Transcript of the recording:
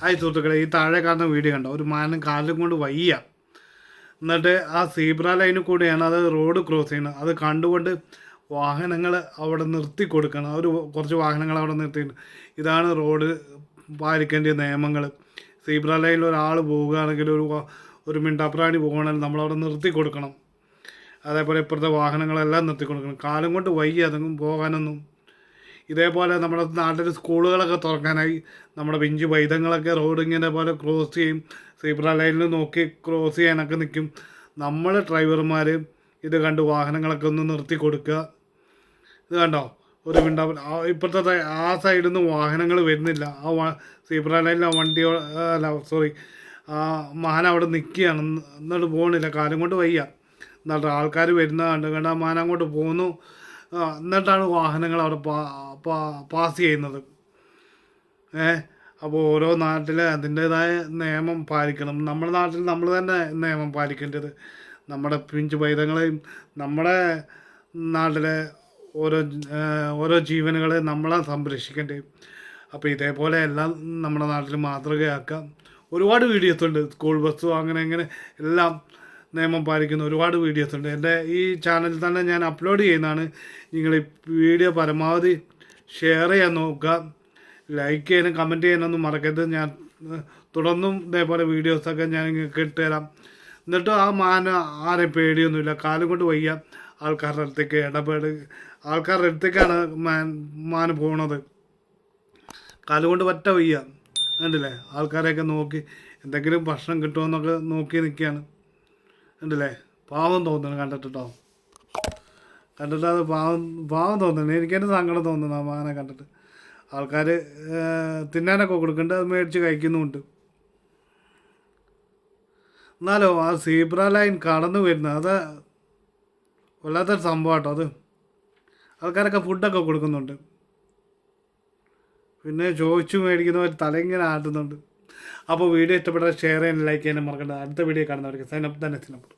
Hi സുഹൃത്തുക്കളെ ഈ താഴെ കാണുന്ന വീഡിയോ കണ്ടോ? ഒരു മാനം കാലും കൊണ്ട് വയ്യ. എന്നിട്ട് ആ സീബ്ര ലൈനിൽ കൂടെയാണ് അത് റോഡ് ക്രോസ് ചെയ്യുന്നത്. അത് കണ്ടുകൊണ്ട് വാഹനങ്ങൾ അവിടെ നിർത്തി കൊടുക്കണം. ഒരു കുറച്ച് വാഹനങ്ങൾ അവിടെ നിർത്തി ഇതാണ് റോഡ് പാലിക്കേണ്ട നിയമങ്ങൾ. സീബ്ര ലൈനിൽ ഒരാൾ പോവുകയാണെങ്കിൽ ഒരു ഒരു മിണ്ടാപ്രാണി പോകണമെങ്കിൽ നമ്മളവിടെ നിർത്തി കൊടുക്കണം. അതേപോലെ ഇപ്പുറത്തെ വാഹനങ്ങളെല്ലാം നിർത്തി കൊടുക്കണം. കാലം കൊണ്ട് വയ്യ അതൊന്നും പോകാനൊന്നും. ഇതേപോലെ നമ്മുടെ നാട്ടിൽ സ്കൂളുകളൊക്കെ തുറക്കാനായി നമ്മുടെ പിഞ്ചു വൈദങ്ങളൊക്കെ റോഡ് ഇങ്ങനെ പോലെ ക്രോസ് ചെയ്യും. സീബ്ര ലൈനിൽ നോക്കി ക്രോസ് ചെയ്യാനൊക്കെ നിൽക്കും നമ്മൾ ഡ്രൈവർമാർ ഇത് കണ്ട് വാഹനങ്ങളൊക്കെ ഒന്ന് നിർത്തി കൊടുക്കുക ഇത് കണ്ടോ? ഒരു മിണ്ടാ ഇപ്പോഴത്തെ ആ സൈഡിൽ നിന്ന് വാഹനങ്ങൾ വരുന്നില്ല. ആ സീബ്ര ലൈനിൽ ആ വണ്ടി അല്ല സോറി ആ മാന അവിടെ നിൽക്കുകയാണ് എന്നിട്ട് പോകണില്ല കാലം കൊണ്ട് വയ്യ. എന്നിട്ട് ആൾക്കാർ വരുന്ന കണ്ട്. കണ്ട് ആ മാന അങ്ങോട്ട് പോകുന്നു എന്നിട്ടാണ് വാഹനങ്ങൾ അവിടെ പാസ് ചെയ്യുന്നത്. ഏ അപ്പോൾ ഓരോ നാട്ടിൽ അതിന്റേതായ നിയമം പാലിക്കണം. നമ്മുടെ നാട്ടിൽ നമ്മൾ തന്നെ നിയമം പാലിക്കേണ്ടത്. നമ്മുടെ പിഞ്ചു പൈതങ്ങളെയും നമ്മുടെ നാട്ടിലെ ഓരോ ഓരോ ജീവനുകളെ നമ്മളെ സംരക്ഷിക്കേണ്ടത്. അപ്പോൾ ഇതേപോലെ എല്ലാം നമ്മുടെ നാട്ടിൽ മാതൃകയാക്കാം. ഒരുപാട് വീഡിയോസ് ഉണ്ട്. സ്കൂൾ ബസ്സും അങ്ങനെ അങ്ങനെ എല്ലാം നിയമം പാലിക്കുന്ന ഒരുപാട് വീഡിയോസ് ഉണ്ട്. എന്റെ ഈ ചാനലിൽ തന്നെ ഞാൻ അപ്ലോഡ് ചെയ്യുന്നതാണ്. നിങ്ങൾ ഈ വീഡിയോ പരമാവധി ഷെയർ ചെയ്യാൻ നോക്കുക. ലൈക്ക് ചെയ്യാനും കമന്റ് ചെയ്യാനൊന്നും മറക്കരുത്. ഞാൻ തുടർന്നും ഇതേപോലെ വീഡിയോസൊക്കെ ഞാൻ നിങ്ങൾക്ക് ഇട്ടുതരാം എന്നിട്ട് ആ മാന ആരെ പേടിയൊന്നുമില്ല. കാലം കൊണ്ട് വയ്യ. ആൾക്കാരുടെ അടുത്തേക്ക് ഇടപെട് ആൾക്കാരുടെ അടുത്തേക്കാണ് മാൻ മാന് പോണത്. കാലുകൊണ്ട് പറ്റ വയ്യ. കണ്ടില്ലേ? ആൾക്കാരെയൊക്കെ നോക്കി. എന്തെങ്കിലും ഭക്ഷണം കിട്ടുമോ എന്നൊക്കെ നോക്കി നിൽക്കുകയാണ്. കണ്ടില്ലേ പാവം തോന്നുന്നു കണ്ടിട്ടോ കണ്ടിട്ട് അത് പാവം പാവം തോന്നുന്നു. എനിക്കെന്റെ സങ്കടം തോന്നുന്നു ആ മാനെ കണ്ടിട്ട്. ആൾക്കാർ തിന്നാനൊക്കെ കൊടുക്കുന്നുണ്ട് അത് മേടിച്ച് കഴിക്കുന്നുമുണ്ട്. എന്നാലോ ആ സീബ്ര ലൈൻ കടന്നു വരുന്നത് അത് വല്ലാത്തൊരു സംഭവം കേട്ടോ അത്. ആൾക്കാരൊക്കെ ഫുഡൊക്കെ കൊടുക്കുന്നുണ്ട്. പിന്നെ ചോദിച്ചു മേടിക്കുന്നവർ തലയിങ്ങനെ ആട്ടുന്നുണ്ട്. അപ്പോൾ വീഡിയോ ഇഷ്ടപ്പെട്ടാൽ ഷെയർ ചെയ്യാനും ലൈക്ക് ചെയ്യാനും മറക്കണ്ട. അടുത്ത വീഡിയോ കാണുന്നവർക്ക് സൈനപ്പ് തന്നെ സിനപ്പ്